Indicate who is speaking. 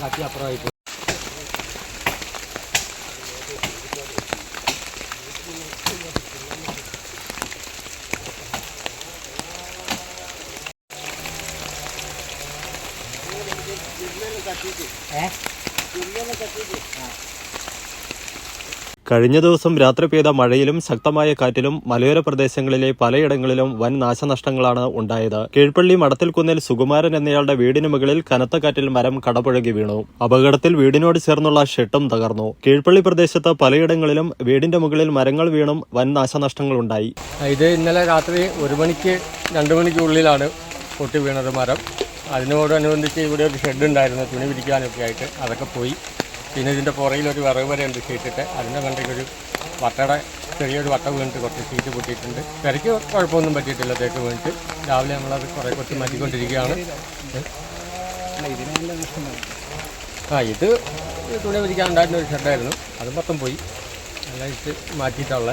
Speaker 1: yang é a próxima. itu? Eh? É? Jumlah é? macam tu.
Speaker 2: കഴിഞ്ഞ ദിവസം രാത്രി പെയ്ത മഴയിലും ശക്തമായ കാറ്റിലും മലയോര പ്രദേശങ്ങളിലെ പലയിടങ്ങളിലും വൻ നാശനഷ്ടങ്ങളാണ് ഉണ്ടായത്. കീഴ്പള്ളി മടത്തിൽക്കുന്നിൽ സുകുമാരൻ എന്നയാളുടെ വീടിന് മുകളിൽ കനത്ത കാറ്റിൽ മരം കടപുഴകി വീണു. അപകടത്തിൽ വീടിനോട് ചേർന്നുള്ള ഷെട്ടും തകർന്നു. കീഴ്പള്ളി പ്രദേശത്ത് പലയിടങ്ങളിലും വീടിന്റെ മുകളിൽ മരങ്ങൾ വീണും വൻ നാശനഷ്ടങ്ങളുണ്ടായി
Speaker 1: ഇത് ഇന്നലെ രാത്രി ഒരു മണിക്ക് രണ്ട് മണിക്കുള്ളിലാണ് പൊട്ടി വീണത് മരം. അതിനോടനുബന്ധിച്ച് ഇവിടെ ഒരു ഷെഡ് ഉണ്ടായിരുന്നു തുണി പിടിക്കാനൊക്കെ ആയിട്ട്. അതൊക്കെ പോയി. പിന്നെ ഇതിന്റെ പുറയിലൊരു വിറക് വരെ ഉണ്ട് ഷീറ്റിട്ട് അതിന്റെ ഒരു വട്ടയുടെ ചെറിയൊരു വട്ട വീണിട്ട് കുറച്ച് ഷീറ്റ് പൊട്ടിയിട്ടുണ്ട്. പെരയ്ക്ക് കുഴപ്പമൊന്നും പറ്റിയിട്ടില്ല തേക്ക് വീണിട്ട്. രാവിലെ നമ്മളത് കുറേ കുറച്ച് മാറ്റിക്കൊണ്ടിരിക്കുകയാണ്. ആ ഇത് തുണി പിടിക്കാൻ ഉണ്ടായിരുന്ന ഒരു ഷെഡായിരുന്നു അത് മൊത്തം പോയി. എല്ലാം ഇട്ട് മാറ്റിയിട്ടുള്ള